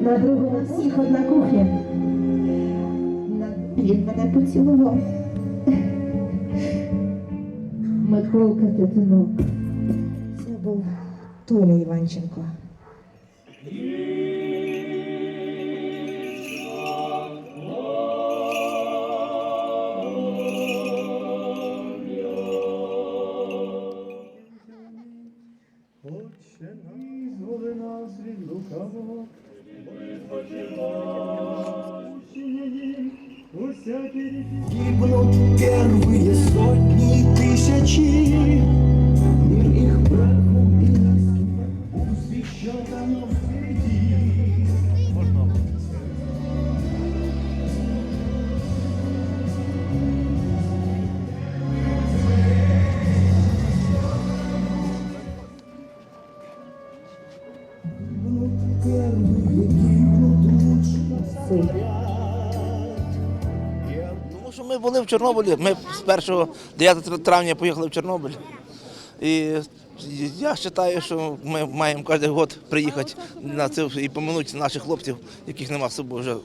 На другу на всіх одна кухня. Він мене поцілував. Миколка Тетинок. Це був Толя Іванченко. Нас від лукавого, Гибнут первые Тому що ми були в Чорнобилі. Ми з 1 9 травня поїхали в Чорнобиль. І я вважаю, що ми маємо кожен рік приїхати на це і поминути наших хлопців, яких нема з собою вже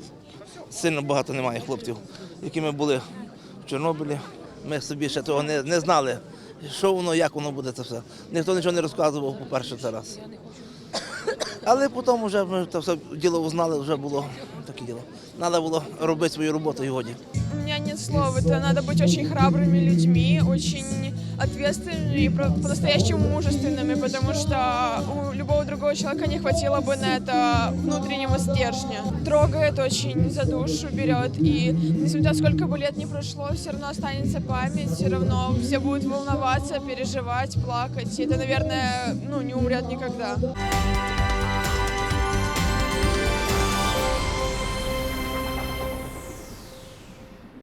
сильно багато немає хлопців, які ми були в Чорнобилі. Ми собі ще того не, не знали, що воно, як воно буде це все. Ніхто нічого не розказував, по-перше, це раз. Але потім вже ми це все діло узнали, вже було таке діло. Треба було робити свою роботу і годі. У меня нет слов. Это надо быть очень храбрыми людьми, очень ответственными и про- по-настоящему мужественными, потому что у любого другого человека не хватило бы на это внутреннего стержня. Трогает очень за душу, берет. И несмотря сколько бы лет не прошло, все равно останется память, все равно все будут волноваться, переживать, плакать. И это, наверное, ну, не умрет никогда.